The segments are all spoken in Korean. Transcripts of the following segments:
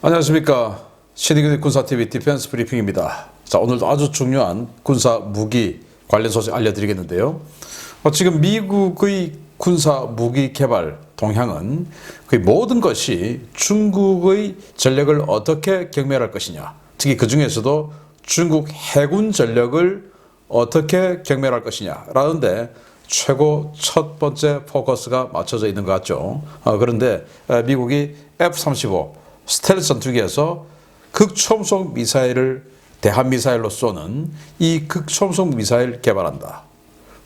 안녕하십니까 신의균의 군사TV 디펜스 브리핑입니다. 자 오늘도 아주 중요한 군사 무기 관련 소식 알려드리겠는데요. 어, 지금 미국의 군사 무기 개발 동향은 거의 모든 것이 중국의 전력을 어떻게 경멸할 것이냐. 특히 그 중에서도 중국 해군 전력을 어떻게 경멸할 것이냐라는데 최고 첫 번째 포커스가 맞춰져 있는 것 같죠. 어, 그런데 에, 미국이 F-35 스텔스 전투기에서 극초음속 미사일을 대한 미사일로 쏘는 이 극초음속 미사일 개발한다.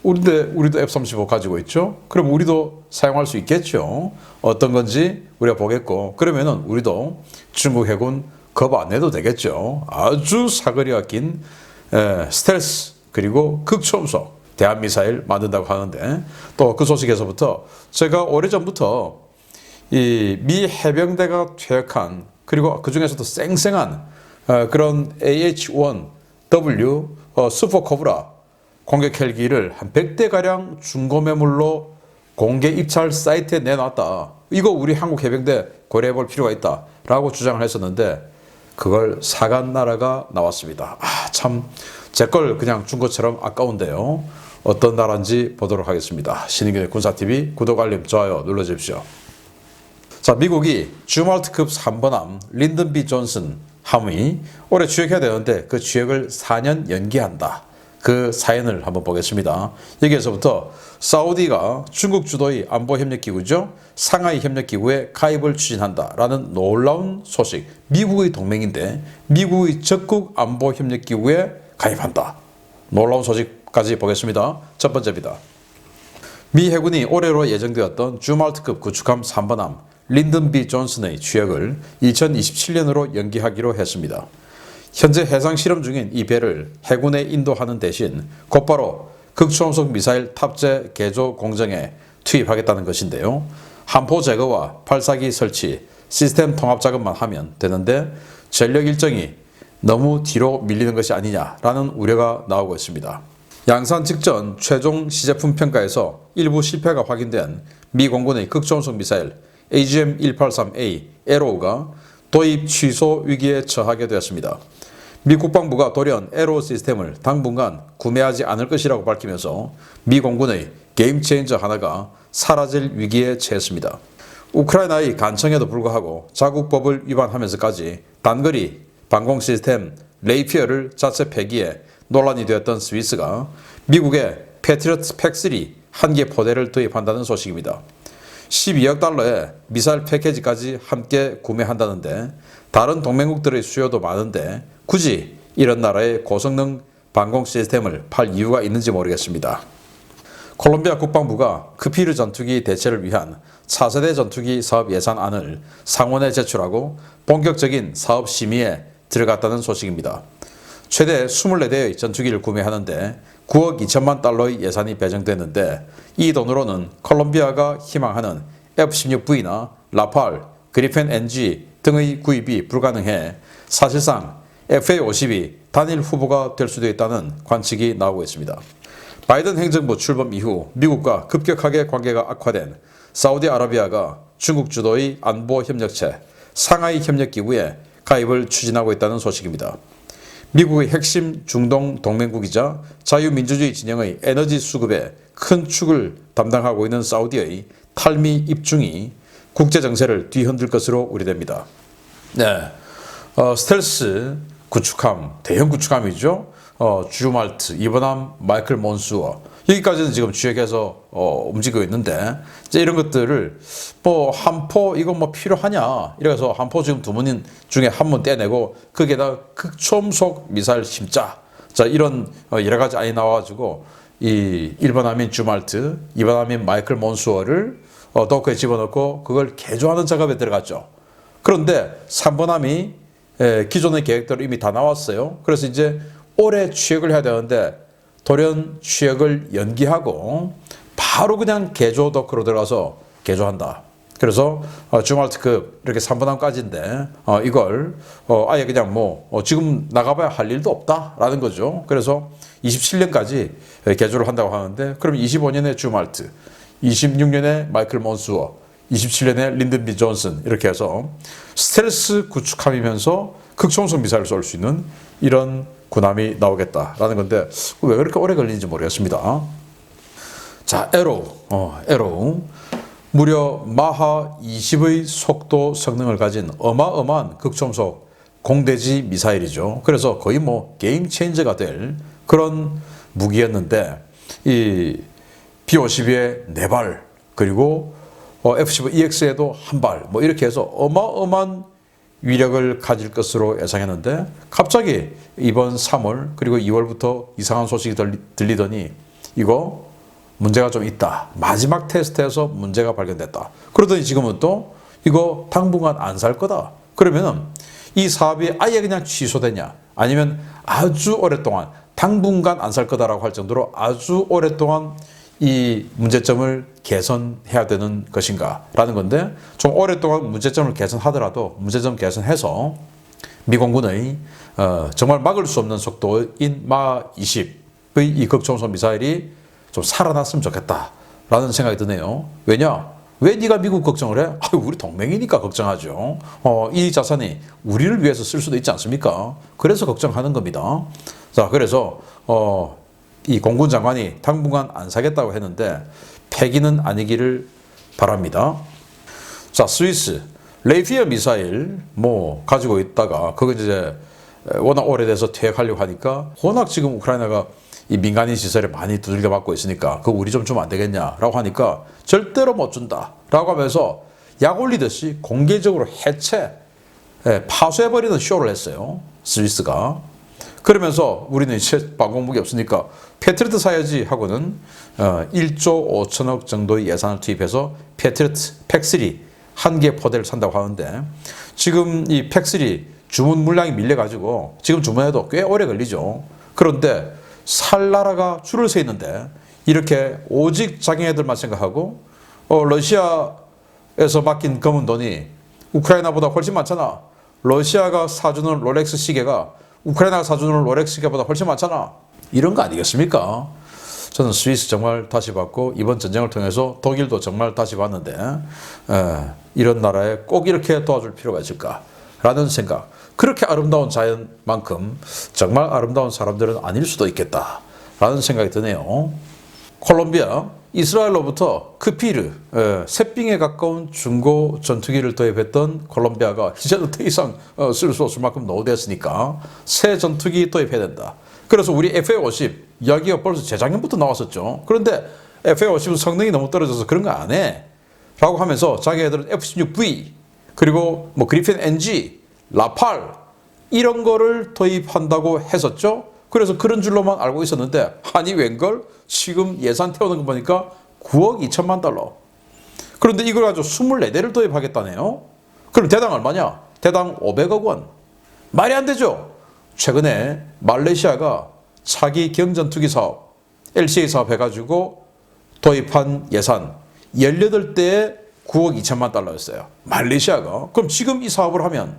우리데 우리도 F-35 가지고 있죠. 그럼 우리도 사용할 수 있겠죠. 어떤 건지 우리가 보겠고 그러면은 우리도 중국 해군 겁안 내도 되겠죠. 아주 사거리가 긴 에, 스텔스 그리고 극초음속 대한 미사일 만든다고 하는데 또 그 소식에서부터 제가 오래전부터 이 미 해병대가 퇴역한 그리고 그 중에서도 쌩쌩한 어, 그런 AH-1W 어, 슈퍼 코브라 공격 헬기를 한 100대 가량 중고 매물로 공개 입찰 사이트에 내놨다. 이거 우리 한국 해병대 고려해 볼 필요가 있다라고 주장을 했었는데 그걸 사간 나라가 나왔습니다. 아, 참 제 걸 그냥 준 것처럼 아까운데요. 어떤 나라인지 보도록 하겠습니다. 신인균의 군사TV 구독, 알림, 좋아요 눌러주십시오. 자, 미국이 주말트급 3번함 린든 비 존슨 함이 올해 취역해야 되는데 그 취역을 4년 연기한다. 그 사연을 한번 보겠습니다. 여기에서부터 사우디가 중국 주도의 안보 협력 기구죠. 상하이 협력 기구에 가입을 추진한다라는 놀라운 소식. 미국의 동맹인데 미국의 적국 안보 협력 기구에 가입한다. 놀라운 소식까지 보겠습니다. 첫 번째입니다. 미 해군이 올해로 예정되었던 주말트급 구축함 3번함 린든 비 존슨의 취역을 2027년으로 연기하기로 했습니다. 현재 해상 실험 중인 이 배를 해군에 인도하는 대신 곧바로 극초음속 미사일 탑재 개조 공정에 투입하겠다는 것인데요. 함포 제거와 발사기 설치, 시스템 통합 작업만 하면 되는데 전력 일정이 너무 뒤로 밀리는 것이 아니냐라는 우려가 나오고 있습니다. 양산 직전 최종 시제품 평가에서 일부 실패가 확인된 미 공군의 극초음속 미사일 AGM-183A 에로우가 도입 취소 위기에 처하게 되었습니다. 미 국방부가 돌연 에로우 시스템을 당분간 구매하지 않을 것이라고 밝히면서 미 공군의 게임 체인저 하나가 사라질 위기에 처했습니다. 우크라이나의 간청에도 불구하고 자국법을 위반하면서까지 단거리 방공 시스템 레이피어를 자체 폐기해 논란이 되었던 스위스가 미국의 패트리어트 팩3 한 개 포대를 도입한다는 소식입니다. 12억 달러의 미사일 패키지까지 함께 구매한다는데 다른 동맹국들의 수요도 많은데 굳이 이런 나라의 고성능 방공 시스템을 팔 이유가 있는지 모르겠습니다. 콜롬비아 국방부가 크피르 전투기 대체를 위한 차세대 전투기 사업 예산안을 상원에 제출하고 본격적인 사업 심의에 들어갔다는 소식입니다. 최대 24대의 전투기를 구매하는데 9억 2천만 달러의 예산이 배정됐는데 이 돈으로는 콜롬비아가 희망하는 F-16V나 라팔, 그리펜 NG 등의 구입이 불가능해 사실상 FA-50이 단일 후보가 될 수도 있다는 관측이 나오고 있습니다. 바이든 행정부 출범 이후 미국과 급격하게 관계가 악화된 사우디아라비아가 중국 주도의 안보 협력체 상하이 협력기구에 가입을 추진하고 있다는 소식입니다. 미국의 핵심 중동 동맹국이자 자유민주주의 진영의 에너지 수급에 큰 축을 담당하고 있는 사우디의 탈미 입중이 국제 정세를 뒤흔들 것으로 우려됩니다. 네, 어, 스텔스 구축함 대형 구축함이죠. 어, 주말트 이번함 마이클 몬수어 여기까지는 지금 주역해서 어, 움직이고 있는데 이제 이런 것들을 뭐 한포 이거 뭐 필요하냐 이래서 한포 지금 두문 중에 한 문 떼내고 거기에다 극초음속 미사일 심자 자 이런 어, 여러 가지 안이 나와가지고 이 1번 함인 주말트 2번 함인 마이클 몬수어를 어, 도크에 집어넣고 그걸 개조하는 작업에 들어갔죠. 그런데 3번 함이 에, 기존의 계획대로 이미 다 나왔어요. 그래서 이제 올해 취역을 해야 되는데 돌연 취역을 연기하고 바로 그냥 개조 도크로 들어가서 개조한다. 그래서 어, 주말 특급 이렇게 3분함까지인데 어, 이걸 어, 아예 그냥 뭐 어, 지금 나가봐야 할 일도 없다라는 거죠. 그래서 27년까지 개조를 한다고 하는데 그럼 25년에 주말트, 26년에 마이클 몬수어, 27년에 린든 비 존슨 이렇게 해서 스텔스 구축함이면서 극초음속 미사일을 쏠 수 있는 이런 군함이 나오겠다라는 건데 왜 그렇게 오래 걸리는지 모르겠습니다. 자, 에로우, 어, 에로우. 무려 마하 20의 속도 성능을 가진 어마어마한 극초음속 공대지 미사일이죠. 그래서 거의 뭐 게임 체인저가 될 그런 무기였는데 이 B-52의 4발 그리고 어, F-15EX에도 한 발 뭐 이렇게 해서 어마어마한 위력을 가질 것으로 예상했는데 갑자기 이번 3월 그리고 2월부터 이상한 소식이 들리, 들리더니 이거 문제가 좀 있다. 마지막 테스트에서 문제가 발견됐다. 그러더니 지금은 또 이거 당분간 안 살 거다. 그러면은 이 사업이 아예 그냥 취소되냐? 아니면 아주 오랫동안 당분간 안 살 거다라고 할 정도로 아주 오랫동안 이 문제점을 개선해야 되는 것인가? 라는 건데 좀 오랫동안 문제점을 개선하더라도 문제점 개선해서 미공군의 어, 정말 막을 수 없는 속도인 마 20의 이 극초음속 미사일이 좀 살아났으면 좋겠다라는 생각이 드네요. 왜냐? 왜 네가 미국 걱정을 해? 아, 우리 동맹이니까 걱정하죠. 어, 이 자산이 우리를 위해서 쓸 수도 있지 않습니까? 그래서 걱정하는 겁니다. 자, 그래서 어, 이 공군 장관이 당분간 안 사겠다고 했는데 폐기는 아니기를 바랍니다. 자, 스위스 레이피어 미사일 뭐 가지고 있다가 그거 이제 워낙 오래돼서 퇴역하려고 하니까 워낙 지금 우크라이나가 이 민간인 시설에 많이 두들겨 맞고 있으니까 그거 우리 좀 주면 안 되겠냐라고 하니까 절대로 못 준다라고 하면서 약 올리듯이 공개적으로 해체 예, 파쇄해버리는 쇼를 했어요 스위스가 그러면서 우리는 이제 방공무기 없으니까 패트리트 사야지 하고는 어, 1조 5천억 정도의 예산을 투입해서 패트리트 팩3 한 개 포대를 산다고 하는데 지금 이 팩3 주문 물량이 밀려가지고 지금 주문해도 꽤 오래 걸리죠. 그런데 살 나라가 줄을 서 있는데 이렇게 오직 자기네들만 생각하고 어, 러시아에서 맡긴 검은 돈이 우크라이나보다 훨씬 많잖아. 러시아가 사주는 롤렉스 시계가 우크라이나가 사주는 롤렉스 시계보다 훨씬 많잖아. 이런 거 아니겠습니까? 저는 스위스 정말 다시 봤고 이번 전쟁을 통해서 독일도 정말 다시 봤는데 에, 이런 나라에 꼭 이렇게 도와줄 필요가 있을까라는 생각. 그렇게 아름다운 자연만큼 정말 아름다운 사람들은 아닐 수도 있겠다라는 생각이 드네요. 콜롬비아 이스라엘로부터 크피르 에, 새삥에 가까운 중고 전투기를 도입했던 콜롬비아가 이제는 더 이상 어, 쓸수 없을 만큼 노후됐으니까 새 전투기 도입해야 된다. 그래서 우리 FA50 이야기가 벌써 재작년부터 나왔었죠. 그런데 FA50은 성능이 너무 떨어져서 그런 거 안 해. 라고 하면서 자기네들은 F16V 그리고 뭐 그리핀 NG, 라팔 이런 거를 도입한다고 했었죠. 그래서 그런 줄로만 알고 있었는데 아니 웬걸 지금 예산 태우는 거 보니까 9억 2천만 달러. 그런데 이걸 가지고 24대를 도입하겠다네요. 그럼 대당 얼마냐? 대당 500억 원. 말이 안 되죠. 최근에 말레이시아가 차기 경전 투기 사업, LCA 사업 해가지고 도입한 예산 18대에 9억 2천만 달러였어요. 말레이시아가. 그럼 지금 이 사업을 하면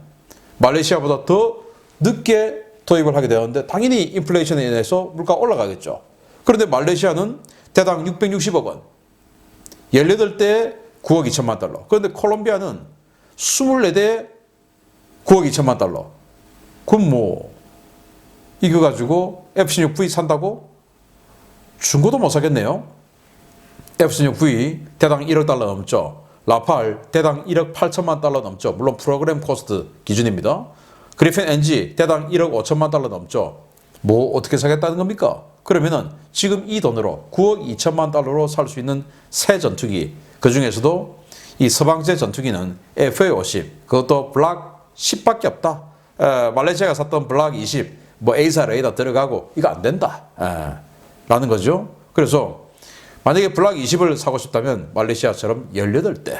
말레이시아보다 더 늦게 도입을 하게 되었는데 당연히 인플레이션에 인해서 물가가 올라가겠죠. 그런데 말레이시아는 대당 660억 원, 18대에 9억 2천만 달러. 그런데 콜롬비아는 24대에 9억 2천만 달러. 그럼 뭐 이거 가지고 F-16V 산다고? 중고도 못 사겠네요. F-16V 대당 1억 달러 넘죠. 라팔 대당 1억 8천만 달러 넘죠. 물론 프로그램 코스트 기준입니다. 그리핀 NG 대당 1억 5천만 달러 넘죠. 뭐 어떻게 사겠다는 겁니까? 그러면은 지금 이 돈으로 9억 2천만 달러로 살 수 있는 새 전투기 그 중에서도 이 서방제 전투기는 FA50 그것도 블락 10밖에 없다. 에, 말레이시아가 샀던 블락 20, 뭐 A사 레이더 들어가고 이거 안 된다. 에, 라는 거죠. 그래서 만약에 블락 20을 사고 싶다면 말레이시아처럼 18대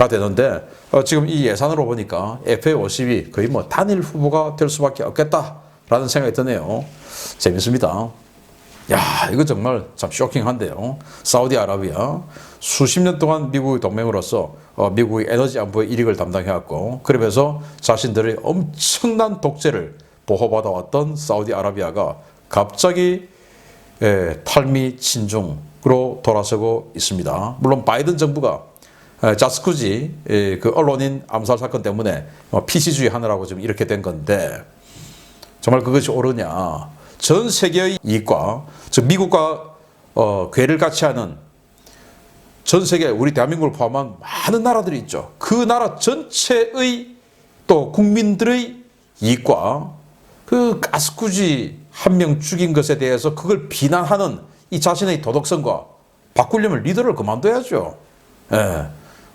가 되는데 어, 지금 이 예산으로 보니까 FA50이 거의 뭐 단일 후보가 될 수밖에 없겠다라는 생각이 드네요. 재밌습니다. 야, 이거 정말 참 쇼킹한데요. 사우디아라비아 수십 년 동안 미국의 동맹으로서 어, 미국의 에너지 안보의 일익을 담당해왔고 그러면서 자신들의 엄청난 독재를 보호받아왔던 사우디아라비아가 갑자기 예, 탈미 친중으로 돌아서고 있습니다. 물론 바이든 정부가 에, 자스쿠지 에, 그 언론인 암살 사건 때문에 어, PC주의 하느라고 지금 이렇게 된 건데 정말 그것이 옳으냐? 전 세계의 이익과 즉 미국과 어, 괴를 같이 하는 전 세계 우리 대한민국을 포함한 많은 나라들이 있죠. 그 나라 전체의 또 국민들의 이익과 그 가스쿠지 한 명 죽인 것에 대해서 그걸 비난하는 이 자신의 도덕성과 바꾸려면 리더를 그만둬야죠. 예.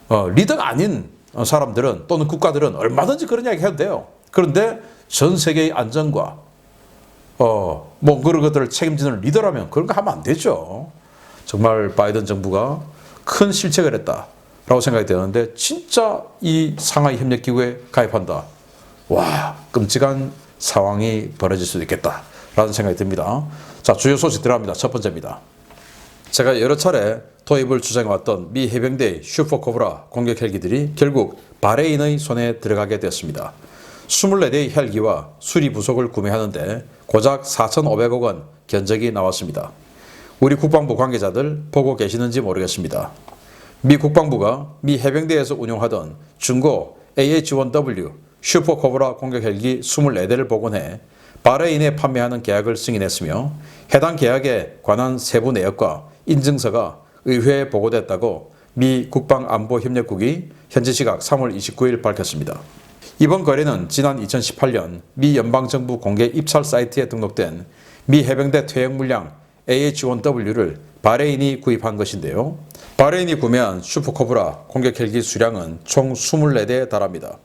어, 리더가 아닌 사람들은 또는 국가들은 얼마든지 그런 이야기 해도 돼요. 그런데 전 세계의 안전과 어, 뭐 그런 것들을 책임지는 리더라면 그런 거 하면 안 되죠. 정말 바이든 정부가 큰 실책을 했다라고 생각이 되는데 진짜 이 상하이 협력 기구에 가입한다. 와, 끔찍한 상황이 벌어질 수도 있겠다라는 생각이 듭니다. 자, 주요 소식 들어갑니다. 첫 번째입니다. 제가 여러 차례 도입을 주장해왔던 미 해병대의 슈퍼코브라 공격 헬기들이 결국 바레인의 손에 들어가게 되었습니다. 24대의 헬기와 수리 부속을 구매하는데 고작 4,500억 원 견적이 나왔습니다. 우리 국방부 관계자들 보고 계시는지 모르겠습니다. 미 국방부가 미 해병대에서 운용하던 중고 AH-1W 슈퍼코브라 공격 헬기 24대를 복원해 바레인에 판매하는 계약을 승인했으며 해당 계약에 관한 세부 내역과 인증서가 의회에 보고됐다고 미 국방안보협력국이 현지 시각 3월 29일 밝혔습니다. 이번 거래는 지난 2018년 미 연방정부 공개 입찰 사이트에 등록된 미 해병대 퇴역 물량 AH-1W를 바레인이 구입한 것인데요. 바레인이 구매한 슈퍼코브라 공격 헬기 수량은 총 24대에 달합니다.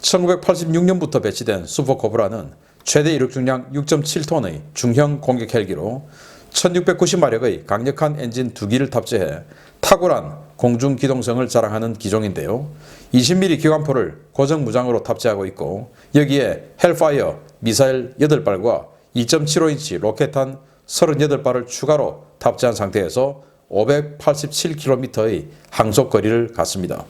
1986년부터 배치된 슈퍼코브라는 최대 이륙 중량 6.7톤의 중형 공격 헬기로 1690마력의 강력한 엔진 두 기를 탑재해 탁월한 공중 기동성을 자랑하는 기종인데요. 20mm 기관포를 고정 무장으로 탑재하고 있고 여기에 헬파이어 미사일 8발과 2.75인치 로켓탄 38발을 추가로 탑재한 상태에서 587km의 항속 거리를 갖습니다.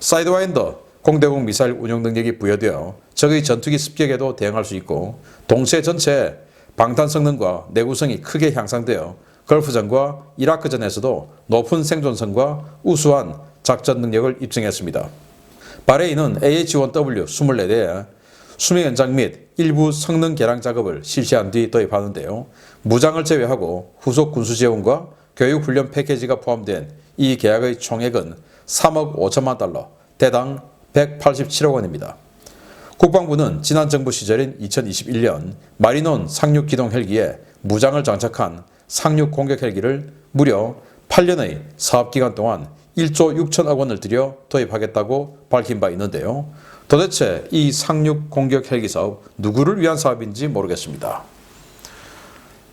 사이드와인더 공대공 미사일 운용 능력이 부여되어 적의 전투기 습격에도 대응할 수 있고 동체 전체의 방탄 성능과 내구성이 크게 향상되어 걸프전과 이라크전에서도 높은 생존성과 우수한 작전 능력을 입증했습니다. 바레인은 AH-1W 24대에 수명 연장 및 일부 성능 개량 작업을 실시한 뒤 도입하는데요. 무장을 제외하고 후속 군수 지원과 교육 훈련 패키지가 포함된 이 계약의 총액은 3억 5천만 달러, 대당 187억 원입니다. 국방부는 지난 정부 시절인 2021년 마리논 상륙 기동 헬기에 무장을 장착한 상륙 공격 헬기를 무려 8년의 사업 기간 동안 1조 6천억 원을 들여 도입하겠다고 밝힌 바 있는데요. 도대체 이 상륙 공격 헬기 사업 누구를 위한 사업인지 모르겠습니다.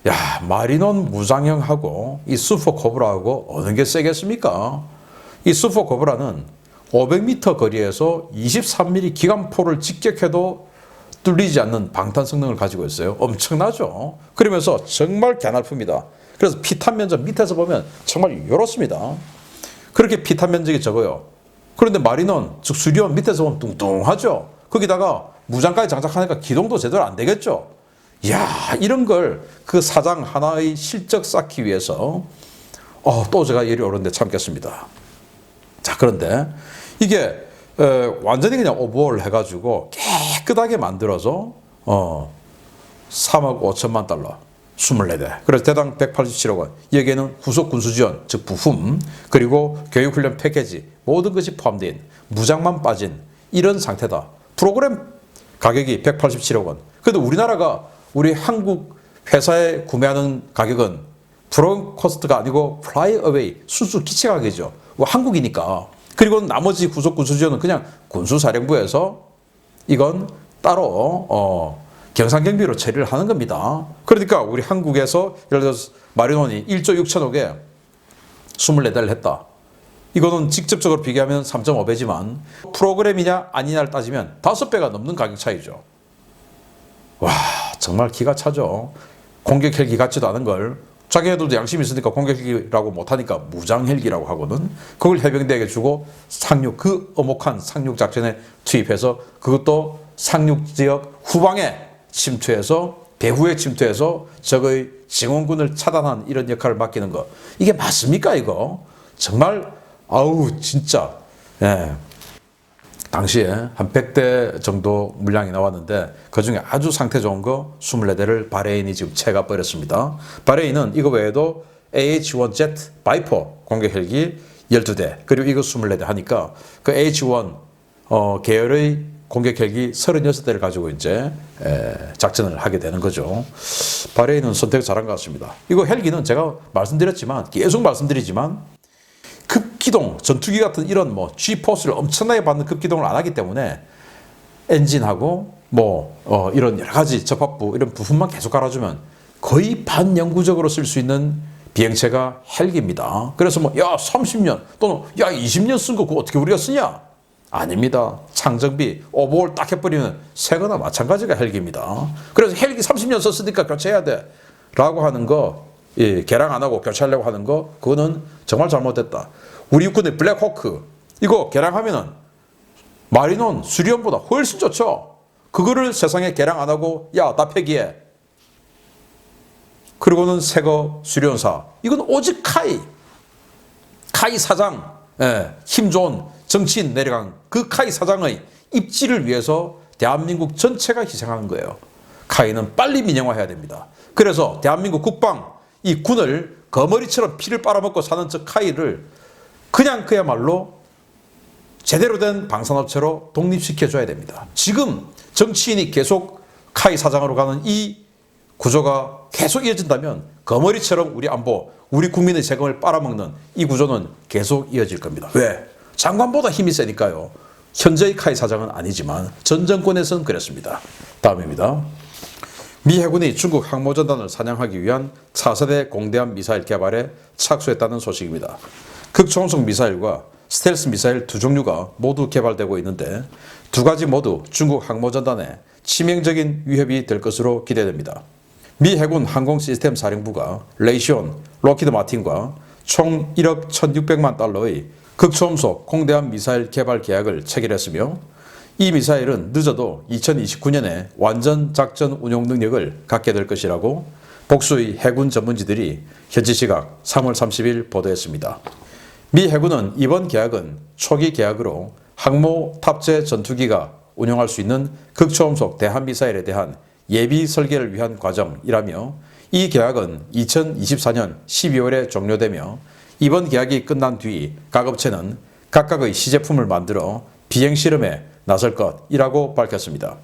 야, 마리논 무장형하고 이 슈퍼 코브라하고 어느 게 세겠습니까? 이 슈퍼 코브라는 500m 거리에서 23mm 기관포를 직격해도 뚫리지 않는 방탄 성능을 가지고 있어요. 엄청나죠? 그러면서 정말 개날픕니다. 그래서 피탄 면적 밑에서 보면 정말 이렇습니다. 그렇게 피탄 면적이 적어요. 그런데 마리논, 즉 수리온 밑에서 보면 뚱뚱하죠? 거기다가 무장까지 장착하니까 기동도 제대로 안 되겠죠? 이야, 이런 걸 그 사장 하나의 실적 쌓기 위해서 어, 또 제가 예리 오른데 참겠습니다. 자, 그런데 이게 에, 완전히 그냥 오버홀 해가지고 깨끗하게 만들어서 어, 3억 5천만 달러 24대. 그래서 대당 187억 원. 여기에는 후속 군수 지원, 즉 부품, 그리고 교육 훈련 패키지 모든 것이 포함된 무장만 빠진 이런 상태다. 프로그램 가격이 187억 원. 그래도 우리나라가 우리 한국 회사에 구매하는 가격은 프로 코스트가 아니고 플라이 어웨이 수수 기체 가격이죠. 뭐 한국이니까. 그리고 나머지 구속 군수지원은 그냥 군수사령부에서 이건 따로 어, 경상경비로 처리를 하는 겁니다. 그러니까 우리 한국에서 예를 들어서 마리논이 1조 6천억에 24대를 했다. 이거는 직접적으로 비교하면 3.5배지만 프로그램이냐 아니냐를 따지면 5배가 넘는 가격 차이죠. 와 정말 기가 차죠. 공격 헬기 같지도 않은 걸 자기네들도 양심이 있으니까 공격 헬기라고 못하니까 무장 헬기라고 하거든. 그걸 해병대에게 주고 상륙 그 어목한 상륙 작전에 투입해서 그것도 상륙 지역 후방에 침투해서 배후에 침투해서 적의 증원군을 차단한 이런 역할을 맡기는 거 이게 맞습니까 이거 정말 아우 진짜 예. 당시에 한 100대 정도 물량이 나왔는데 그 중에 아주 상태 좋은 거 24대를 바레인이 지금 채가 버렸습니다. 바레인은 이거 외에도 AH-1Z 바이퍼 공격 헬기 12대 그리고 이거 24대 하니까 그 H-1 어, 계열의 공격 헬기 36대를 가지고 이제 에, 작전을 하게 되는 거죠. 바레인은 선택 잘한 것 같습니다. 이거 헬기는 제가 말씀드렸지만 계속 말씀드리지만 급기동 전투기 같은 이런 뭐 G포스를 엄청나게 받는 급기동을 안 하기 때문에 엔진하고 뭐 어, 이런 여러 가지 접합부 이런 부품만 계속 갈아주면 거의 반영구적으로 쓸 수 있는 비행체가 헬기입니다. 그래서 뭐 야 30년 또는 야 20년 쓴 거 그거 어떻게 우리가 쓰냐? 아닙니다. 창정비 오버홀 딱 해버리면 새거나 마찬가지가 헬기입니다. 그래서 헬기 30년 썼으니까 교체해야 돼. 라고 하는 거, 예, 개량 안 하고 교체하려고 하는 거, 그거는 정말 잘못됐다. 우리 육군의 블랙호크, 이거 개량하면은 마리논 수리온보다 훨씬 좋죠. 그거를 세상에 개량 안 하고, 야, 나 폐기해. 그리고는 새거 수리온사. 이건 오직 카이. 카이 사장, 예, 힘 좋은 정치인 내려간 그 카이 사장의 입지를 위해서 대한민국 전체가 희생하는 거예요. 카이는 빨리 민영화해야 됩니다. 그래서 대한민국 국방, 이 군을 거머리처럼 피를 빨아먹고 사는 저 카이를 그냥 그야말로 제대로 된 방산업체로 독립시켜줘야 됩니다. 지금 정치인이 계속 카이 사장으로 가는 이 구조가 계속 이어진다면 거머리처럼 우리 안보, 우리 국민의 세금을 빨아먹는 이 구조는 계속 이어질 겁니다. 왜? 장관보다 힘이 세니까요. 현재의 카이 사장은 아니지만 전 정권에서는 그랬습니다. 다음입니다. 미 해군이 중국 항모전단을 사냥하기 위한 차세대 공대함 미사일 개발에 착수했다는 소식입니다. 극초음속 미사일과 스텔스 미사일 두 종류가 모두 개발되고 있는데 두 가지 모두 중국 항모전단에 치명적인 위협이 될 것으로 기대됩니다. 미 해군 항공 시스템 사령부가 레이시온, 로키드 마틴과 총 1억 1,600만 달러의 극초음속 공대함 미사일 개발 계약을 체결했으며 이 미사일은 늦어도 2029년에 완전 작전 운용 능력을 갖게 될 것이라고 복수의 해군 전문지들이 현지 시각 3월 30일 보도했습니다. 미 해군은 이번 계약은 초기 계약으로 항모 탑재 전투기가 운용할 수 있는 극초음속 대한미사일에 대한 예비 설계를 위한 과정이라며 이 계약은 2024년 12월에 종료되며 이번 계약이 끝난 뒤 각 업체는 각각의 시제품을 만들어 비행 실험에 나설 것이라고 밝혔습니다.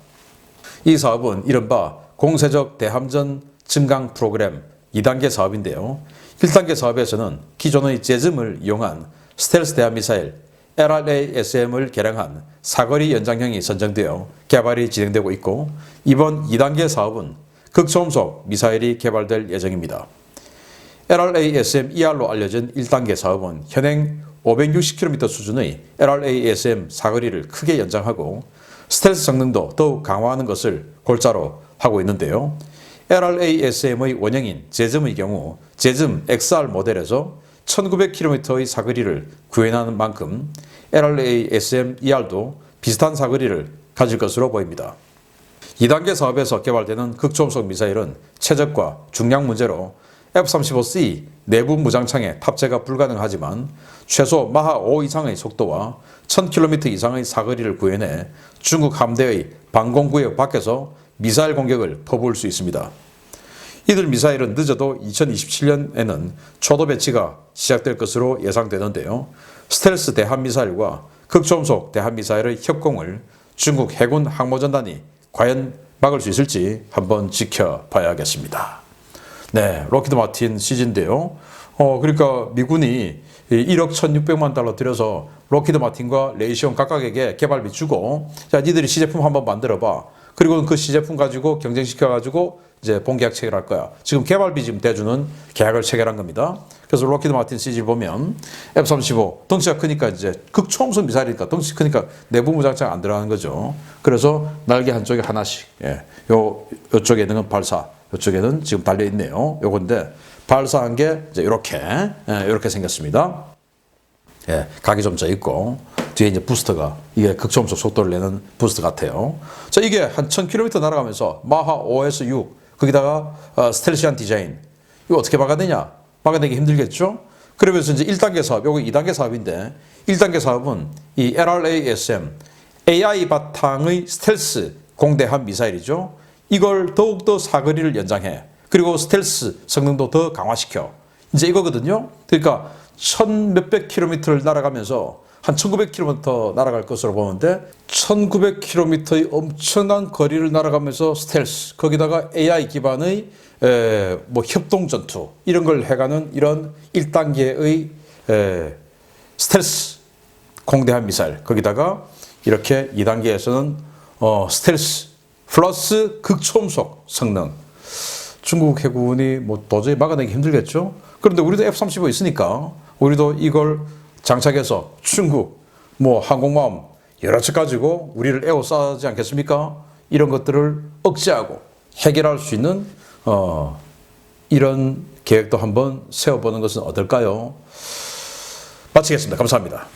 이 사업은 이른바 공세적 대함전 증강 프로그램 2단계 사업인데요. 1단계 사업에서는 기존의 재즘을 이용한 스텔스 대함 미사일 LRA-SM을 개량한 사거리 연장형이 선정되어 개발이 진행되고 있고 이번 2단계 사업은 극초음속 미사일이 개발될 예정입니다. LRA-SM-ER로 알려진 1단계 사업은 현행 560km 수준의 LRA-SM 사거리를 크게 연장하고 스텔스 성능도 더욱 강화하는 것을 골자로 하고 있는데요. LRA-SM의 원형인 제즘의 경우 제즘 XR 모델에서 1900km의 사거리를 구현하는 만큼 LRA-SM-ER도 비슷한 사거리를 가질 것으로 보입니다. 2단계 사업에서 개발되는 극초음속 미사일은 최적과 중량 문제로 F-35C 내부 무장창에 탑재가 불가능하지만 최소 마하 5 이상의 속도와 1000km 이상의 사거리를 구현해 중국 함대의 방공구역 밖에서 미사일 공격을 퍼부을 수 있습니다. 이들 미사일은 늦어도 2027년에는 초도 배치가 시작될 것으로 예상되는데요. 스텔스 대한미사일과 극초음속 대한미사일의 협공을 중국 해군 항모전단이 과연 막을 수 있을지 한번 지켜봐야겠습니다. 네, 로키드 마틴 CG인데요. 어, 그러니까 미군이 1억 1,600만 달러 들여서 로키드 마틴과 레이시온 각각에게 개발비 주고 자, 니들이 시제품 한번 만들어 봐. 그리고 그 시제품 가지고 경쟁시켜 가지고 이제 본계약 체결할 거야. 지금 개발비 지금 대주는 계약을 체결한 겁니다. 그래서 로키드 마틴 CG 보면 F-35 덩치가 크니까 이제 극초음속 미사일이니까 덩치 크니까 내부 무장창 안 들어가는 거죠. 그래서 날개 한쪽에 하나씩, 예, 요 요쪽에 있는 건 발사, 요쪽에는 지금 달려 있네요. 요건데 발사한 게 이제 이렇게 예, 이렇게 생겼습니다. 예, 각이 좀 져 있고 뒤에 이제 부스터가 이게 극초음속 속도를 내는 부스터 같아요. 자 이게 한 1000km 날아가면서 마하 5에서 6 거기다가 어, 스텔시한 디자인 이거 어떻게 막아내냐? 막아내기 힘들겠죠? 그러면서 이제 1단계 사업, 요거 2단계 사업인데 1단계 사업은 이 LRASM AI 바탕의 스텔스 공대함 미사일이죠. 이걸 더욱더 사거리를 연장해. 그리고 스텔스 성능도 더 강화시켜. 이제 이거거든요. 그러니까 천 몇백 킬로미터를 날아가면서 한 1900km 날아갈 것으로 보는데 1900km의 엄청난 거리를 날아가면서 스텔스 거기다가 AI 기반의 에, 뭐 협동 전투 이런 걸 해가는 이런 1단계의 에, 스텔스 공대함 미사일 거기다가 이렇게 2단계에서는 어, 스텔스 플러스 극초음속 성능 중국 해군이 뭐 도저히 막아내기 힘들겠죠. 그런데 우리도 F-35 있으니까 우리도 이걸 장착해서 중국 뭐 항공모함 여러 척 가지고 우리를 에워싸지 않겠습니까? 이런 것들을 억제하고 해결할 수 있는 어, 이런 계획도 한번 세워보는 것은 어떨까요? 마치겠습니다. 감사합니다.